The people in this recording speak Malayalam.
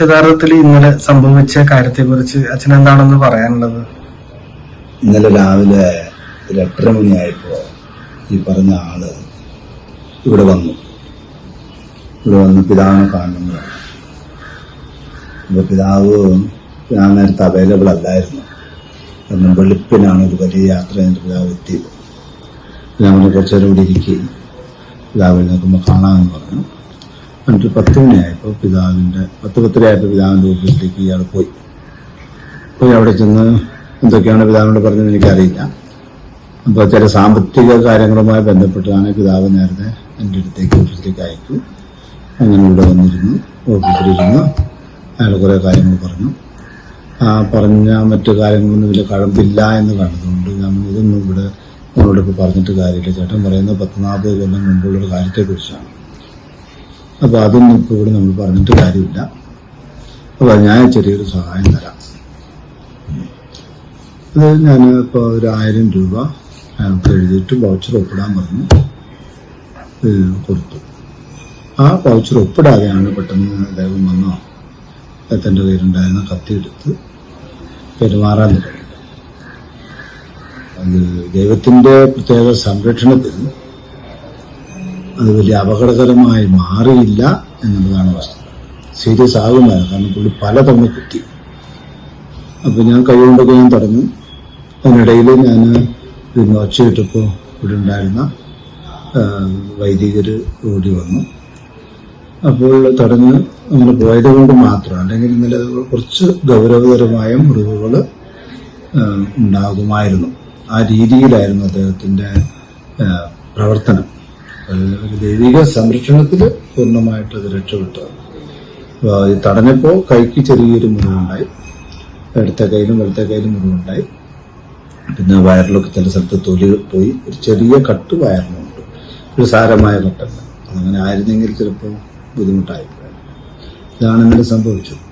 യഥാർത്ഥത്തിൽ ഇന്നലെ സംഭവിച്ച കാര്യത്തെ കുറിച്ച് അച്ഛൻ എന്താണെന്ന് പറയാനുള്ളത്? ഇന്നലെ രാവിലെ എട്ടര മണിയായപ്പോൾ ഈ പറഞ്ഞ ആൾ ഇവിടെ വന്നു. ഇവിടെ വന്ന് പിതാവിനെ കാണുന്നു. അപ്പോൾ പിതാവ് ഞാൻ നേരത്തെ അവൈലബിൾ അല്ലായിരുന്നു. കാരണം വെളുപ്പിനാണ് ഒരു വലിയ യാത്ര എന്റെ പിതാവ് എത്തിയത്. ഞാൻ പറഞ്ഞു കുറച്ച് നേരം ഇവിടെ ഇരിക്കുകയും പിതാവിനെ കാണാമെന്ന് പറഞ്ഞു. എന്നിട്ട് പത്ത് മണിയായപ്പോൾ പിതാവിന്റെ പത്ത് പത്തരയായപ്പോൾ പിതാവിന്റെ ഓഫീസിലേക്ക് ഇയാൾ പോയി. പോയി അവിടെ ചെന്ന് എന്തൊക്കെയാണ് പിതാവിനോട് പറഞ്ഞത് എനിക്കറിയില്ല. അപ്പോൾ ചില സാമ്പത്തിക കാര്യങ്ങളുമായി ബന്ധപ്പെട്ടാണ് പിതാവ് നേരത്തെ എന്റെ അടുത്തേക്ക് ഓഫീസിലേക്ക് അയച്ചു. അങ്ങനെ ഇവിടെ വന്നിരുന്നു ഓഫീസിലിരുന്ന്. അയാൾ കുറേ കാര്യങ്ങൾ പറഞ്ഞു. ആ പറഞ്ഞ മറ്റു കാര്യങ്ങളൊന്നും ഇതിൽ കഴമ്പില്ല എന്ന് കണ്ടതുകൊണ്ട് ഞാൻ ഇതൊന്നും ഇവിടെ നമ്മളോടൊക്കെ പറഞ്ഞിട്ട് കാര്യമില്ല. ചേട്ടൻ പറയുന്നത് പത്ത് കൊല്ലം മുമ്പുള്ളൊരു കാര്യത്തെക്കുറിച്ചാണ്. അപ്പോൾ അതൊന്നും ഇപ്പോൾ ഇവിടെ നമ്മൾ പറഞ്ഞിട്ട് കാര്യമില്ല. അപ്പോൾ ഞാൻ ചെറിയൊരു സഹായം തരാം. അത് ഞാൻ ഇപ്പോൾ ഒരു ആയിരം രൂപ അയാൾക്ക് എഴുതിയിട്ട് വൗച്ചർ ഒപ്പിടാൻ പറഞ്ഞു. കൊടുത്തു. ആ വൗച്ചർ ഒപ്പിടാതെയാണ് പെട്ടെന്ന് അദ്ദേഹം വന്നോ? അദ്ദേഹത്തിന്റെ കയ്യിലുണ്ടായിരുന്ന കത്തിയെടുത്ത് പെരുമാറാൻ തുടങ്ങി അത് ദൈവത്തിന്റെ പ്രത്യേക സംരക്ഷണത്തിൽ അത് വലിയ അപകടകരമായി മാറിയില്ല എന്നുള്ളതാണ് വസ്തുത. സീരിയസ് ആകുന്നത് കാരണം പുള്ളി പലതവണ കുത്തി. അപ്പോൾ ഞാൻ കൈകൊണ്ടൊക്കെ ഞാൻ തടഞ്ഞു. അതിനിടയിൽ ഞാൻ പിന്നെ ഒച്ചയിട്ടപ്പോൾ ഇവിടെ ഉണ്ടായിരുന്ന വൈദികർ ഓടി വന്നു. അപ്പോൾ തടഞ്ഞ് അങ്ങനെ പോയത് കൊണ്ട് മാത്രം അല്ലെങ്കിൽ ഇന്നലെ കുറച്ച് ഗൗരവതരമായ മുറിവുകൾ ഉണ്ടാകുമായിരുന്നു. ആ രീതിയിലായിരുന്നു അദ്ദേഹത്തിന്റെ പ്രവർത്തനം. ഒരു ദൈവിക സംരക്ഷണത്തിൽ പൂർണമായിട്ട് അത് രക്ഷപ്പെട്ടു. ഈ തടഞ്ഞപ്പോൾ കൈക്ക് ചെറിയൊരു മുറിവുണ്ടായി. ഇടത്തെ കയ്യിലും വലത്തെ കയ്യിലും മുറിവുണ്ടായി. പിന്നെ വയറിലൊക്കെ ചില സ്ഥലത്ത് തൊലി പോയി. ഒരു ചെറിയ കട്ട് വയറിനുണ്ട്. ഒരു സാരമായ കട്ടല്ല. അങ്ങനെ ആയിരുന്നെങ്കിൽ ചിലപ്പോൾ ബുദ്ധിമുട്ടായി ഇതാണ് ഇന്നലെ സംഭവിച്ചത്.